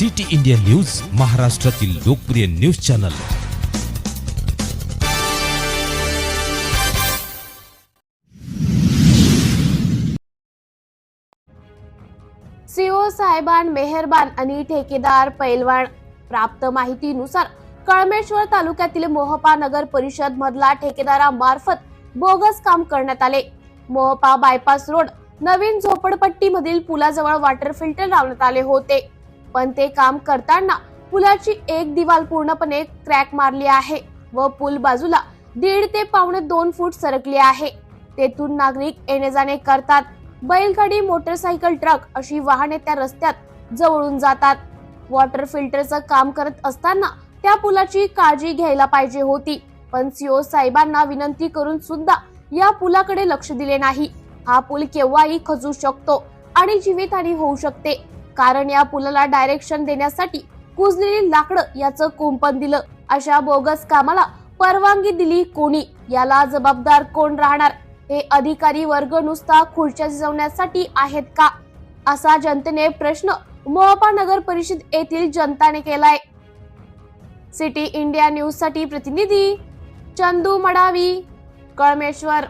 City India news महाराष्ट्रातील लोकप्रिय news channel. CO साहेबान मेहरबान आणि ठेकेदार पैलवान प्राप्त माहितीनुसार कळमेश्वर तालुक्यातील मोहपा नगर परिषद मधला ठेकेदारामार्फत बोगस काम करण्यात आले. मोहपा बायपास रोड नवीन झोपडपट्टी मधील पुलाजवळ वॉटर फिल्टर लावण्यात आले होते. पण ते काम करताना पुलाची एक दिवाल पूर्णपणे क्रॅक मारली आहे व पूल बाजूला दीड ते पावणे दोन फूट सरकली आहे. तेथून नागरिक येणे जाणे करतात. बैलगाडी मोटरसायकल ट्रक अशी वाहने त्या रस्त्यात जवळून जातात. वॉटर फिल्टरचं काम करत असताना त्या पुलाची काळजी घ्यायला पाहिजे होती. पण सीओ साहेबांना विनंती करून सुद्धा या पुलाकडे लक्ष दिले नाही. हा पूल केव्हाही खचू शकतो आणि जीवितहानी होऊ शकते. कारण या पुलाला डायरेक्शन देण्यासाठी कुजलेली लाकडं याचं कुंपण दिलं. अशा बोगस कामाला परवानगी दिली कोणी? याला जबाबदार कोण राहणार? हे अधिकारी वर्ग नुसता खुर्च्या शिजवण्यासाठी आहेत का? असा जनतेने प्रश्न मोहपा नगर परिषद येथील जनताने केलाय. सिटी इंडिया न्यूजसाठी प्रतिनिधी चंदू मडावी कळमेश्वर.